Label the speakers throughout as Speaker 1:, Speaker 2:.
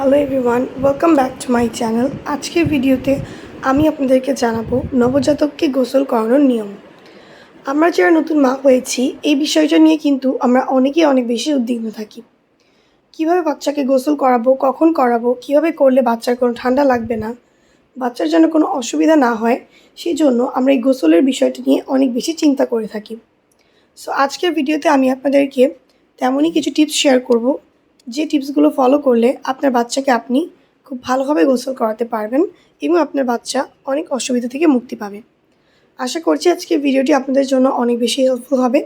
Speaker 1: Hello everyone welcome back to my channel আজকের ভিডিওতে আমি আপনাদেরকে জানাব নবজাতককে গোসল করানোর নিয়ম। আমরা যারা নতুন মা হয়েছি, এই বিষয়টা নিয়ে কিন্তু আমরা অনেকেই অনেক বেশি উদ্বিগ্ন থাকি। কীভাবে বাচ্চাকে গোসল করাবো, কখন করাবো, কীভাবে করলে বাচ্চার কোনো ঠান্ডা লাগবে না, বাচ্চার যেন কোনো অসুবিধা না হয়, সেই জন্য আমরা এই গোসলের বিষয়টা নিয়ে অনেক বেশি চিন্তা করে থাকি। সো আজকের ভিডিওতে আমি আপনাদেরকে তেমনই কিছু টিপস শেয়ার করব। যে টিপসগুলো ফলো করলে আপনার বাচ্চাকে আপনি খুব ভালোভাবে গোসল করাতে পারবেন এবং আপনার বাচ্চা অনেক অসুবিধা থেকে মুক্তি পাবে। আশা করছি আজকে ভিডিওটি আপনাদের জন্য অনেক বেশি হেল্পফুল হবে।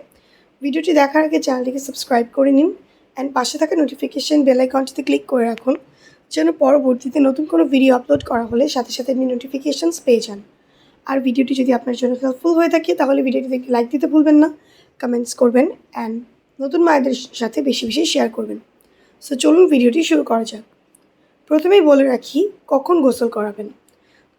Speaker 1: ভিডিওটি দেখার আগে চ্যানেলটিকে সাবস্ক্রাইব করে নিন অ্যান্ড পাশে থাকা নোটিফিকেশান বেল আইকনটিতে ক্লিক করে রাখুন যেন পরবর্তীতে নতুন কোনো ভিডিও আপলোড করা হলে সাথে সাথে আপনি নোটিফিকেশানস পেয়ে যান। আর ভিডিওটি যদি আপনার জন্য হেল্পফুল হয়ে থাকে তাহলে ভিডিওটিতে একটি লাইক দিতে ভুলবেন না কমেন্টস করবেন অ্যান্ড নতুন মায়েদের সাথে বেশি বেশি শেয়ার করবেন। সো চলুন ভিডিওটি শুরু করা যাক। প্রথমেই বলে রাখি, কখন গোসল করাবেন?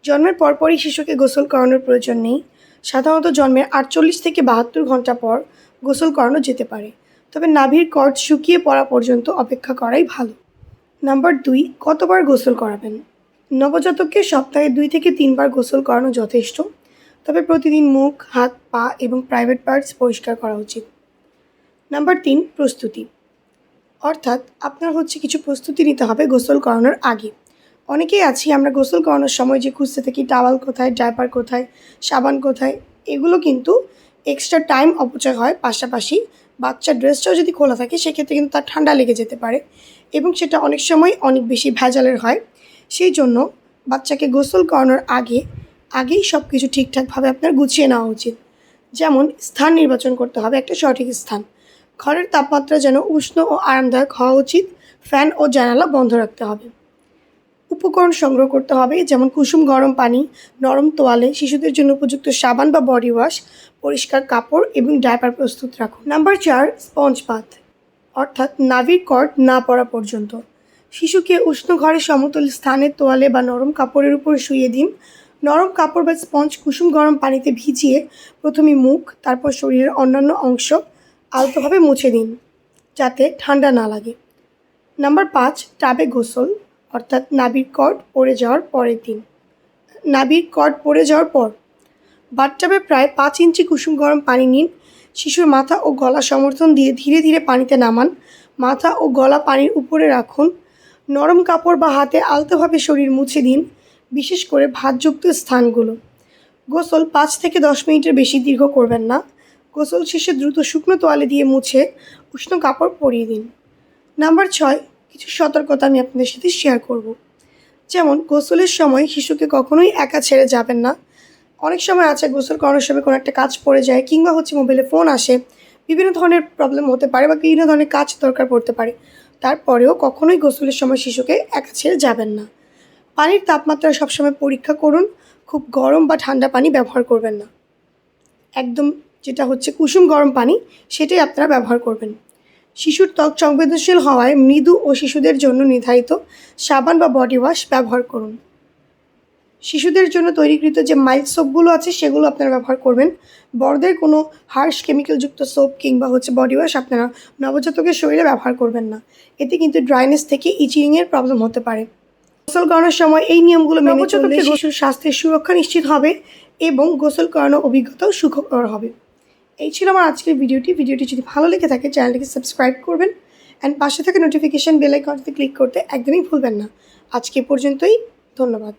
Speaker 1: জন্মের পরপরই শিশুকে গোসল করানোর প্রয়োজন নেই। সাধারণত জন্মের আটচল্লিশ থেকে বাহাত্তর ঘণ্টা পর গোসল করানো যেতে পারে। তবে নাভির কর্ড শুকিয়ে পড়া পর্যন্ত অপেক্ষা করাই ভালো। নাম্বার দুই, কতবার গোসল করাবেন? নবজাতককে সপ্তাহে দুই থেকে তিনবার গোসল করানো যথেষ্ট। তবে প্রতিদিন মুখ, হাত, পা এবং প্রাইভেট পার্টস পরিষ্কার করা উচিত। নাম্বার তিন, প্রস্তুতি। অর্থাৎ আপনার হচ্ছে কিছু প্রস্তুতি নিতে হবে গোসল করানোর আগে। অনেকেই আছি, আমরা গোসল করানোর সময় যে খুঁজতে থাকি, টাওয়াল কোথায় ডাইপার কোথায়, সাবান কোথায়, এগুলো কিন্তু এক্সট্রা টাইম অপচয় হয়। পাশাপাশি বাচ্চার ড্রেসটাও যদি খোলা থাকে, সেক্ষেত্রে কিন্তু তার ঠান্ডা লেগে যেতে পারে এবং সেটা অনেক সময় অনেক বেশি ভেজালের হয়। সেই জন্য বাচ্চাকে গোসল করানোর আগে, আগেই সব কিছু ঠিকঠাকভাবে আপনার গুছিয়ে নেওয়া উচিত। যেমন স্থান নির্বাচন করতে হবে, একটা সঠিক স্থান। ঘরের তাপমাত্রা যেন উষ্ণ ও আরামদায়ক হওয়া উচিত। ফ্যান ও জানালা বন্ধ রাখতে হবে। উপকরণ সংগ্রহ করতে হবে, যেমন কুসুম গরম পানি, নরম তোয়ালে, শিশুদের জন্য উপযুক্ত সাবান বা বডি ওয়াশ, পরিষ্কার কাপড় এবং ডায়পার প্রস্তুত রাখুন। নাম্বার চার, স্পঞ্জ বাথ অর্থাৎ নাভির কর্ড না পড়া পর্যন্ত। শিশুকে উষ্ণ ঘরে সমতল স্থানে তোয়ালে বা নরম কাপড়ের উপর শুয়ে দিন। নরম কাপড় বা স্পঞ্জ কুসুম গরম পানিতে ভিজিয়ে প্রথমে মুখ, তারপর শরীরের অন্যান্য অংশ আলতোভাবে মুছে দিন, যাতে ঠান্ডা না লাগে। নাম্বার পাঁচ, টাবে গোসল, অর্থাৎ নাবির কর্ড পড়ে যাওয়ার পরের দিন। নাবির কর্ড পড়ে যাওয়ার পর, বাথটাবে প্রায় পাঁচ ইঞ্চি কুসুম গরম পানি নিন। শিশুর মাথা ও গলা সমর্থন দিয়ে ধীরে ধীরে পানিতে নামান। মাথা ও গলা পানির উপরে রাখুন। নরম কাপড় বা হাতে আলতোভাবে শরীর মুছে দিন, বিশেষ করে ভাতযুক্ত স্থানগুলো। গোসল পাঁচ থেকে দশ মিনিটের বেশি দীর্ঘ করবেন না। গোসল শেষে দ্রুত শুকনো তোয়ালে দিয়ে মুছে উষ্ণ কাপড় পরিয়ে দিন। নাম্বার ছয়, কিছু সতর্কতা আমি আপনাদের সাথে শেয়ার করব। যেমন, গোসলের সময় শিশুকে কখনোই একা ছেড়ে যাবেন না। অনেক সময় আছে গোসল করানোর সময় কোনো একটা কাজ পড়ে যায় কিংবা হচ্ছে মোবাইলে ফোন আসে। বিভিন্ন ধরনের প্রবলেম হতে পারে বা বিভিন্ন ধরনের কাজ দরকার পড়তে পারে। তারপরেও কখনোই গোসলের সময় শিশুকে একা ছেড়ে যাবেন না। পানির তাপমাত্রা সবসময় পরীক্ষা করুন। খুব গরম বা ঠান্ডা পানি ব্যবহার করবেন না। একদম যেটা হচ্ছে কুসুম গরম পানি সেটাই আপনারা ব্যবহার করবেন। শিশুর ত্বক সংবেদনশীল হওয়ায় মৃদু ও শিশুদের জন্য নির্ধারিত সাবান বা বডি ওয়াশ ব্যবহার করুন। শিশুদের জন্য তৈরিকৃত যে মাইল্ড সোপগুলো আছে সেগুলো আপনারা ব্যবহার করবেন। বড়দের কোনো হার্শ কেমিক্যালযুক্ত সোপ কিংবা হচ্ছে বডি ওয়াশ আপনারা নবজাতকের শরীরে ব্যবহার করবেন না। এতে কিন্তু ড্রাইনেস থেকে ইচিংয়ের প্রবলেম হতে পারে। গোসল করানোর সময় এই নিয়মগুলো মেনে চললে শিশুর স্বাস্থ্যের সুরক্ষা নিশ্চিত হবে এবং গোসল করানোর অভিজ্ঞতাও সুখকর হবে। এই ছিল আমার আজকের ভিডিওটি। ভিডিওটি যদি ভালো লেগে থাকে, চ্যানেলটিকে সাবস্ক্রাইব করবেন অ্যান্ড পাশে থাকা নোটিফিকেশান বেল আইকনটিতে ক্লিক করতে একদমই ভুলবেন না। আজকে পর্যন্তই, ধন্যবাদ।